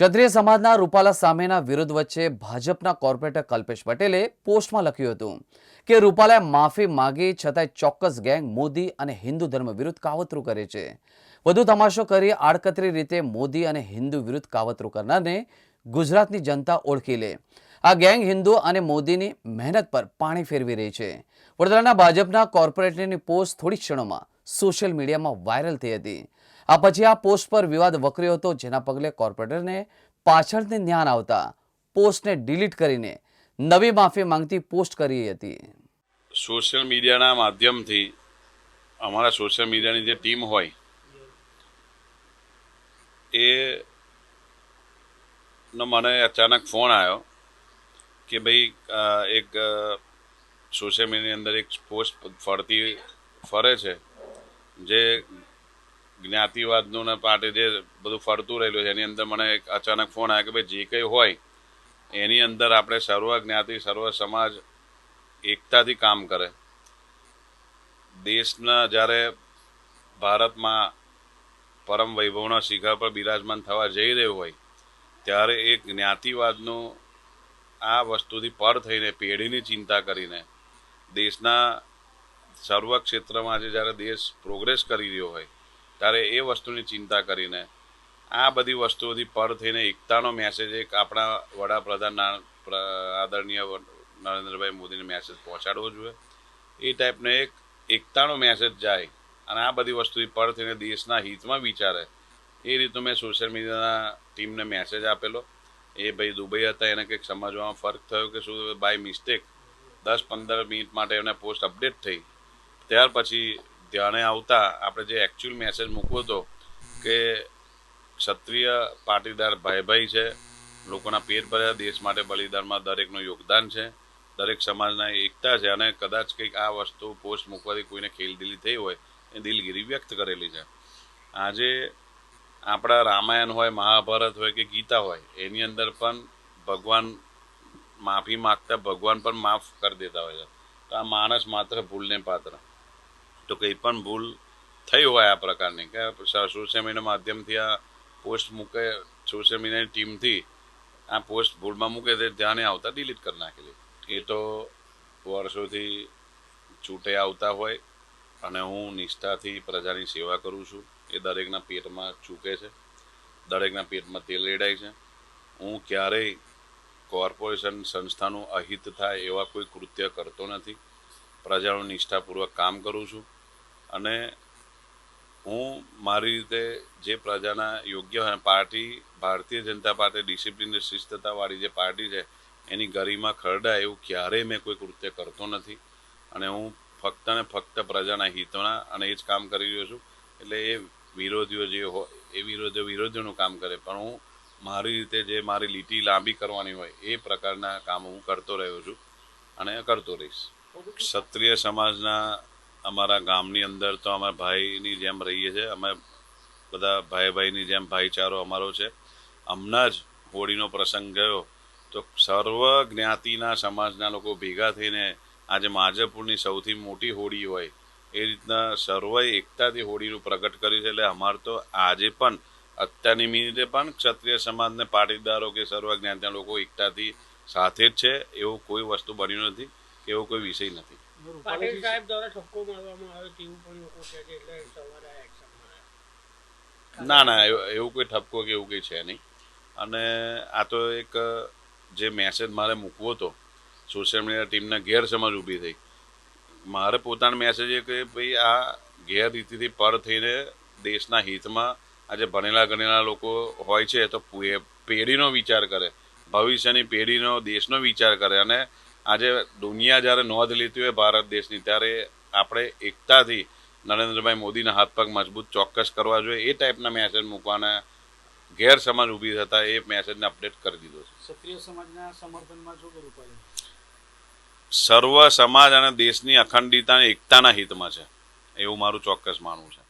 ક્ષત્રિય સમાજના રૂપાલા સામેના વિરોધ વચ્ચે ભાજપના કોર્પોરેટર કલ્પેશ પટેલે પોસ્ટમાં લખ્યું હતું કે રૂપાલાએ માફી માગી છતાંય ચોક્કસ ગેંગ મોદી અને હિન્દુ ધર્મ વિરુદ્ધ કાવતરું કરે છે. વધુ તમાશો કરી આડકતરી રીતે મોદી અને હિન્દુ વિરુદ્ધ કાવતરું કરનારને ગુજરાતની જનતા ઓળખી લે. આ ગેંગ હિન્દુ અને મોદીની મહેનત પર પાણી ફેરવી રહી છે. વડોદરાના ભાજપના કોર્પોરેટરની પોસ્ટ થોડી ક્ષણોમાં સોશિયલ મીડિયામાં વાયરલ થઈ હતી. આ પછી આ પોસ્ટ પર વિવાદ વકર્યો હતો, જેના પગલે કોર્પોરેટરને પાછળથી જ્ઞાન આવતા પોસ્ટને ડિલીટ કરીને નવી માફી માંગતી પોસ્ટ કરી હતી. સોશિયલ મીડિયાના માધ્યમથી અમારા સોશિયલ મીડિયાની જે ટીમ હોય, એ નો મને અચાનક ફોન આવ્યો કે ભાઈ એક સોશિયલ મીડિયાની અંદર એક પોસ્ટ ફરતી, ફરે છે, જે જ્ઞાતિવાદનું ને પાર્ટી જે બધું ફરતું રહેલું છે, એની અંદર મને એક અચાનક ફોન આવ્યો કે ભાઈ, જે કંઈ હોય, એની અંદર આપણે સર્વ જ્ઞાતિ, સર્વ સમાજ એકતાથી કામ કરે. દેશના જ્યારે ભારતમાં પરમ વૈભવના શિખર પર બિરાજમાન થવા જઈ રહ્યું હોય, ત્યારે એ જ્ઞાતિવાદનું આ વસ્તુથી પર થઈને, પેઢીની ચિંતા કરીને, દેશના સર્વ ક્ષેત્રમાં આજે જ્યારે દેશ પ્રોગ્રેસ કરી રહ્યો હોય ત્યારે એ વસ્તુની ચિંતા કરીને આ બધી વસ્તુઓથી પર થઈને એકતાનો મેસેજ એક આપણા વડાપ્રધાન આદરણીય નરેન્દ્રભાઈ મોદીને મેસેજ પહોંચાડવો જોઈએ. એ ટાઈપનો એક એકતાનો મેસેજ જાય અને આ બધી વસ્તુથી પર થઈને દેશના હિતમાં વિચારે. એ રીતનું મેં સોશિયલ મીડિયાના ટીમને મેસેજ આપેલો. એ ભાઈ દુબઈ હતા, એને કંઈક સમજવામાં ફરક થયો કે શું બાય મિસ્ટેક દસ પંદર મિનિટ માટે એમને પોસ્ટ અપડેટ થઈ. ત્યાર પછી ધ્યાને આવતા આપણે જે એકચ્યુઅલ મેસેજ મૂકવો હતો કે ક્ષત્રિય પાટીદાર ભાઈ ભાઈ છે, લોકોના પેટ ભર્યા, દેશ માટે બલિદાનમાં દરેકનું યોગદાન છે, દરેક સમાજના એકતા છે અને કદાચ કંઈક આ વસ્તુ પોસ્ટ મૂકવાથી કોઈને ખેલદિલી થઈ હોય, એ દિલગીરી વ્યક્ત કરેલી છે. આજે આપણા રામાયણ હોય, મહાભારત હોય કે ગીતા હોય, એની અંદર પણ ભગવાન માફી માગતા ભગવાન પણ માફ કરી દેતા હોય છે. તો આ માણસ માત્ર ભૂલને પાત્ર. તો કંઈ પણ ભૂલ થઈ હોય આ પ્રકારની, કે સોશિયલ મીડિયા માધ્યમથી આ પોસ્ટ મૂકે, સોશિયલ મીડિયાની ટીમથી આ પોસ્ટ ભૂલમાં મૂકે તે ધ્યાને આવતા ડિલીટ કરી નાખેલી. એ તો વર્ષોથી છૂટે આવતા હોય અને હું નિષ્ઠાથી પ્રજાની સેવા કરું છું. એ દરેકના પેટમાં ચૂકે છે, દરેકના પેટમાં તેલ રેડાય છે. હું ક્યારેય કોર્પોરેશન સંસ્થાનું અહિત થાય એવા કોઈ કૃત્ય કરતો નથી. પ્રજાનું નિષ્ઠાપૂર્વક કામ કરું છું. અને હું મારી રીતે જે પ્રજાના યોગ્ય હોય party, Bharatiya Janata party discipline અને શિસ્તતાવાળી જે પાર્ટી છે, એની ગરિમા ખરડાય એવું ક્યારેય મેં કોઈ કૃત્ય કરતો નથી. અને હું ફક્ત ને ફક્ત પ્રજાના હિતોના અને એ જ કામ કરી રહ્યો છું. એટલે એ વિરોધીઓ જે હોય એ વિરોધીઓ વિરોધીઓનું કામ કરે. પણ હું મારી રીતે જે મારી લીટી લાંબી કરવાની હોય, એ પ્રકારના કામ હું કરતો રહ્યો છું અને કરતો રહીશ. ક્ષત્રિય સમાજના અમારા ગામની અંદર તો અમે ભાઈની જેમ રહીએ છીએ. અમે બધા ભાઈ ભાઈની જેમ ભાઈચારો અમારો છે. હમણાં જ હોળીનો પ્રસંગ ગયો તો સર્વ જ્ઞાતિના સમાજના લોકો ભેગા થઈને આજે માજપુરની સૌથી મોટી હોળી હોય એ રીતના સર્વે એકતાથી હોળીનું પ્રગટ કર્યું છે. એટલે અમારે તો આજે પણ અત્યારની મિનિટે પણ ક્ષત્રિય સમાજને પાટીદારો કે સર્વ જ્ઞાતિના લોકો એકતાથી સાથે જ છે. એવું કોઈ વસ્તુ બન્યું નથી એવો કોઈ વિષય નથી. પાટીલ સાહેબ દ્વારા ઠપકો મારવામાં આવે તેવું પણ લોકો કહે છે એટલે સવારે આ એક્શનમાં ના ના એવું એવું કોઈ ઠપકો કે એવું કંઈ છે નહીં. અને આ તો એક જે મેસેજ મારે મૂકવો હતો સોશિયલ મીડિયા ટીમના ગેરસમજ ઊભી થઈ. મારે પોતાનો મેસેજ એ કે ભાઈ આ ગેરરીતિથી પર થઈને દેશના હિતમાં આજે ભણેલા ગણેલા લોકો હોય છે તો પેઢીનો વિચાર કરે. ભવિષ્યની પેઢીનો દેશનો વિચાર કરે. અને આજે દુનિયા જ્યારે નોંધ લેતી હોય ભારત દેશની ત્યારે આપણે એકતાથી નરેન્દ્રભાઈ મોદીના હાથ પગ મજબૂત ચોક્કસ કરવા જોઈએ. એ ટાઈપના મેસેજ મૂકવાના ગેરસમજ ઊભી થતા એ મેસેજને અપડેટ કરી દીધો છે. ક્ષત્રિય સમાજના સમર્થનમાં શું કરવું પડે? સર્વ સમાજ અને દેશની અખંડિતા અને એકતાના હિતમાં છે. એવું મારું ચોક્કસ માનવું છે.